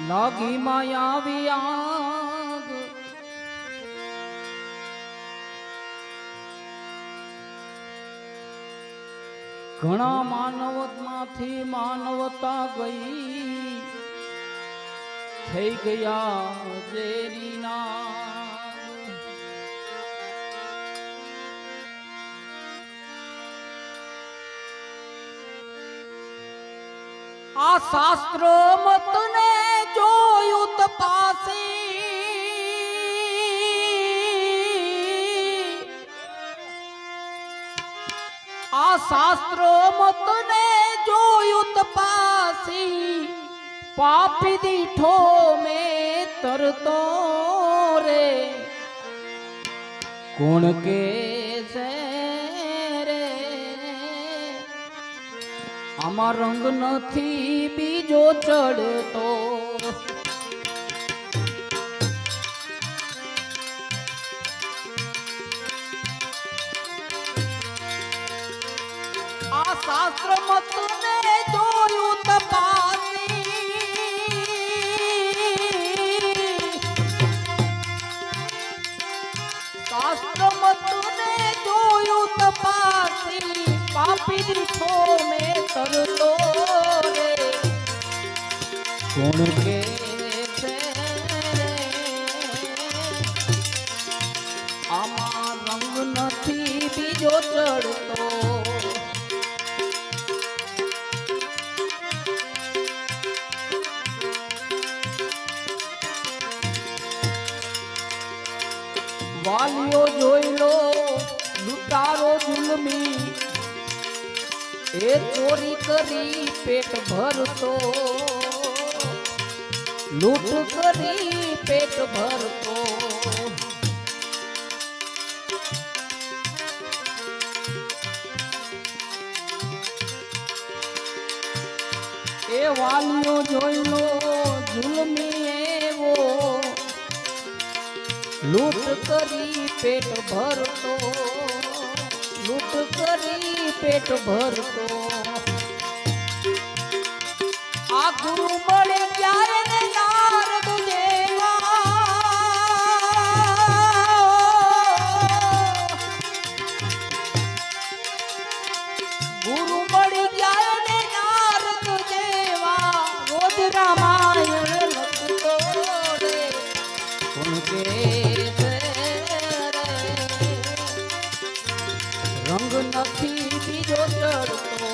લાગી માયા આગ. ઘણા માનવતમાંથી માનવતા ગઈ. થઈ ગયા ઝેરીના. આ શાસ્ત્રો મતને જોયું તપાસી આ શાસ્ત્રો મતને જોયું તપાસી પાપી દીઠો મેં તરતો રે. કોણ કે છે રે? આમાં રંગ નથી, બીજો ચડતો. પાપી દીઠો મેં તરતો રે. કોણ કે એ ચોરી કરી પેટ ભરતો. લૂંટ કરી પેટ ભરતો. એ વાલીઓ જોઈ લો જુલમી એવો. લૂંટ કરી પેટ ભરતો. લૂંટ કરી પેટ ભરતો. આ ગુરુ મળે ક્યારે ને યાર ગુરુ મળી ગયા ને યાર જેવા રોજ રામાયણ લખતો રે. પણ કે નથી બીજો ચડતો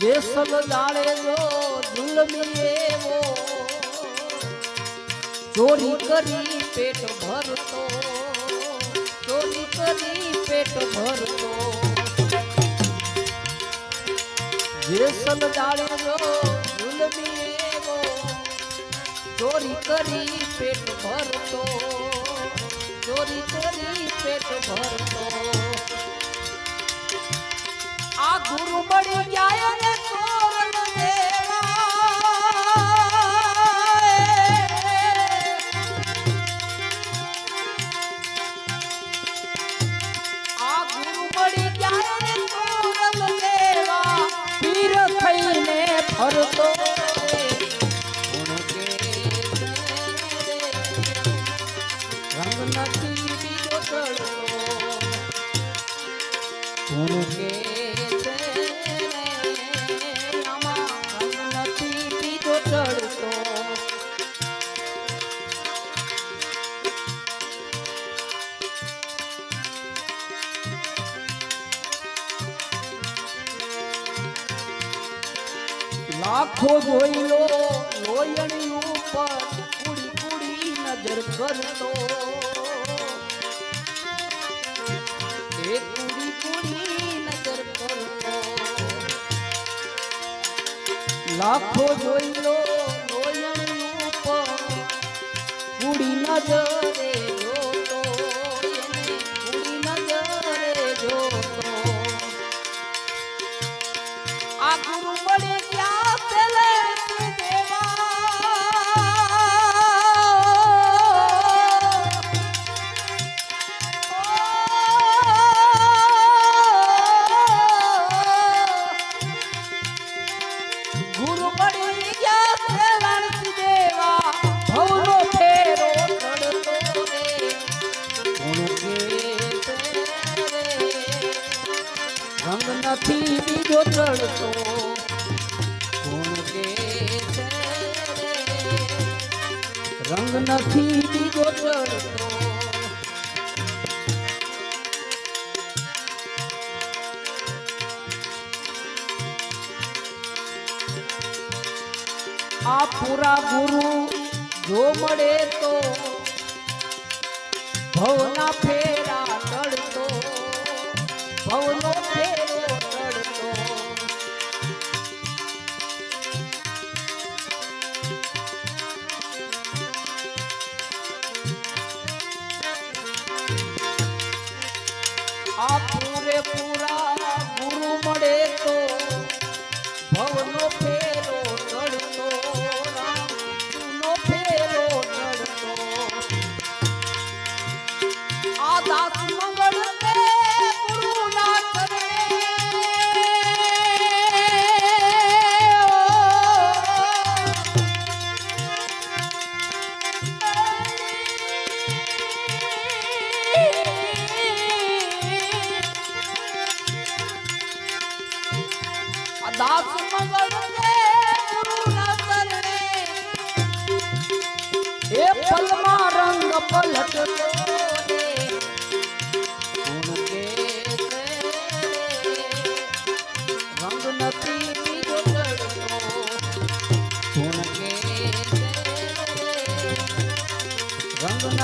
જેસલ જાડે જો એવો ચોરી કરી પેટ ભરતો. ચોરી કરી પેટ ભરતો. જેસન જો જુલમી એવો ચોરી કરી પેટ ભરતો. ચોરી કરી પેટ ભરતો. કોણ લાખો જોઈ લો. આ પૂરા ગુરુ જો મળે તો ભવના ફેર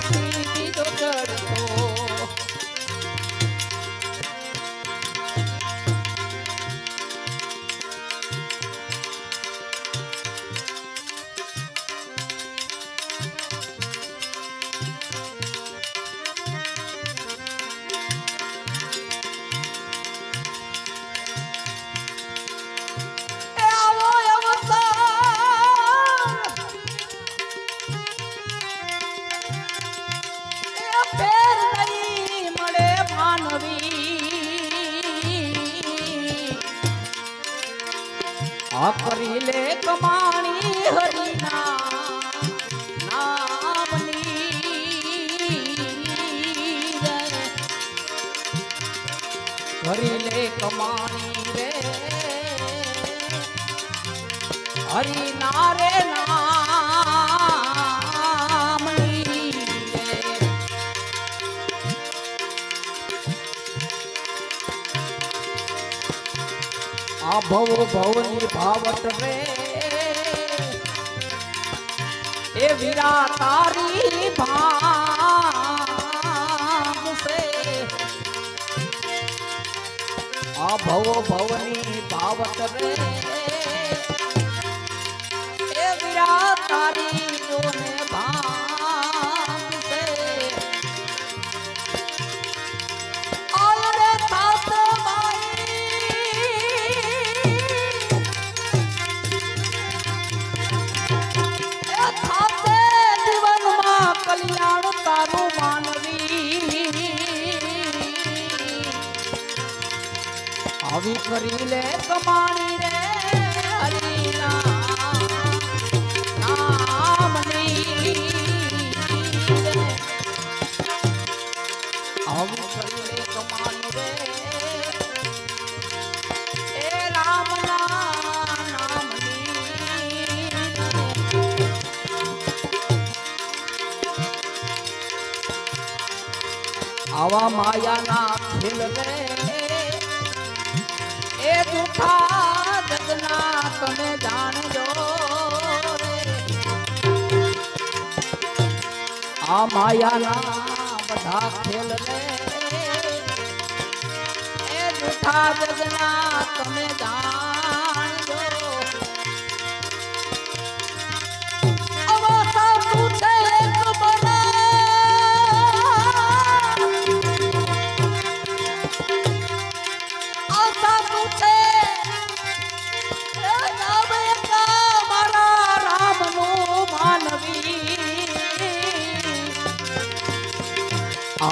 happy. હરી નારે નામ આ ભવ ભવની ભાવટ રે. એ વીરા તારી ભામ આ ભવ ભવની ભાવટ રે. આવી કરી લે કમાણી રે. આવા માયાના ખેલ રે આ માયાના બધા ખેલ રે એ જગના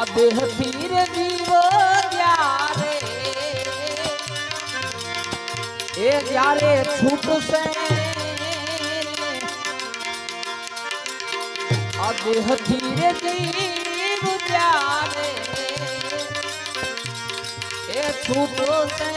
આ દેહથી રે જીવ ત્યારે એ જ્યારે છૂટશે આ દેહથી રે જીવ ત્યારે એ છૂટશે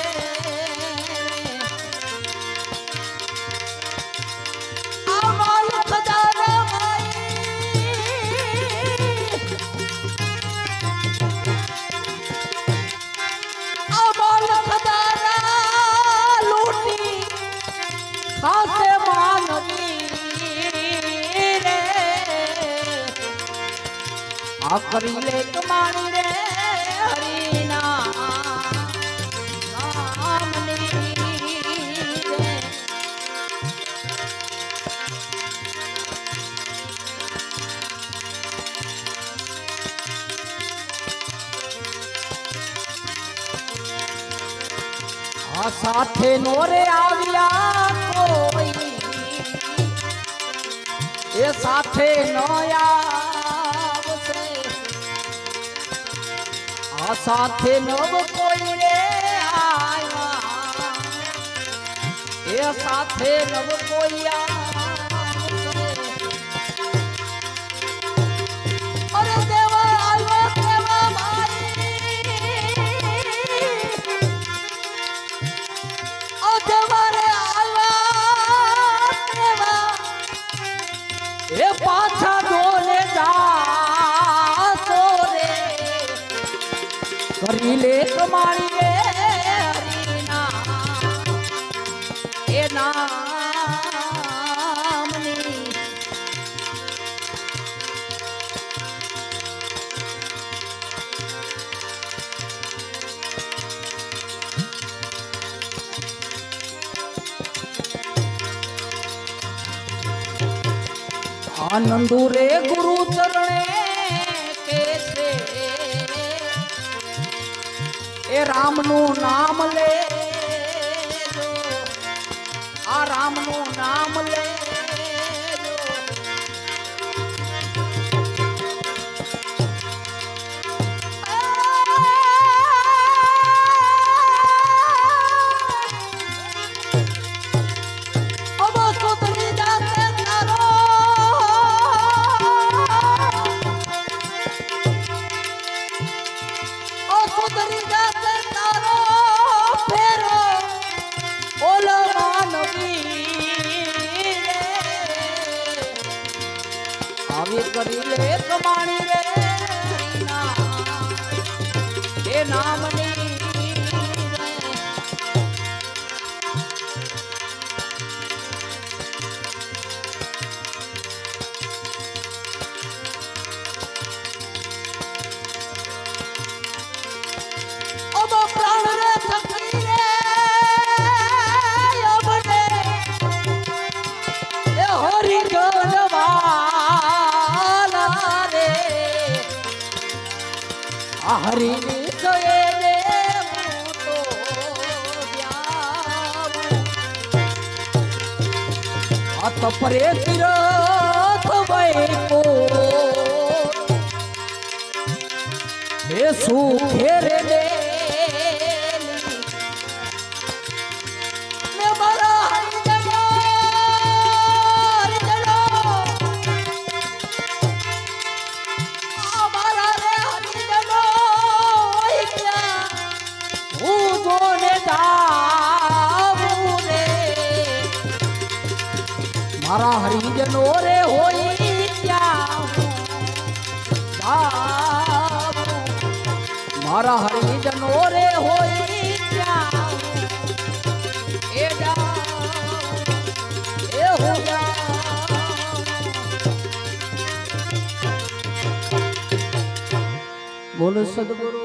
આ કરી લે કમાણી રે હરિના સાથે નોરે આવ્યા કોઈ. એ સાથે ન સાથે નવ કોઈ રે એ સાથે નવ કોઈ પાછા કમાણી રે હરીના. આનંદુ રે ગુરુ ચરણે કે છે એ રામનું નામ લે. આ રામનું નામ લે. આ હરી ની સોએ રે હું તો. આ તપરે તીરથ વૈકો એ સુખે રે મારા હરિજનો રે હોય ત્યાં. મારા હરિજનો રે હોય. બોલો સદગુરુ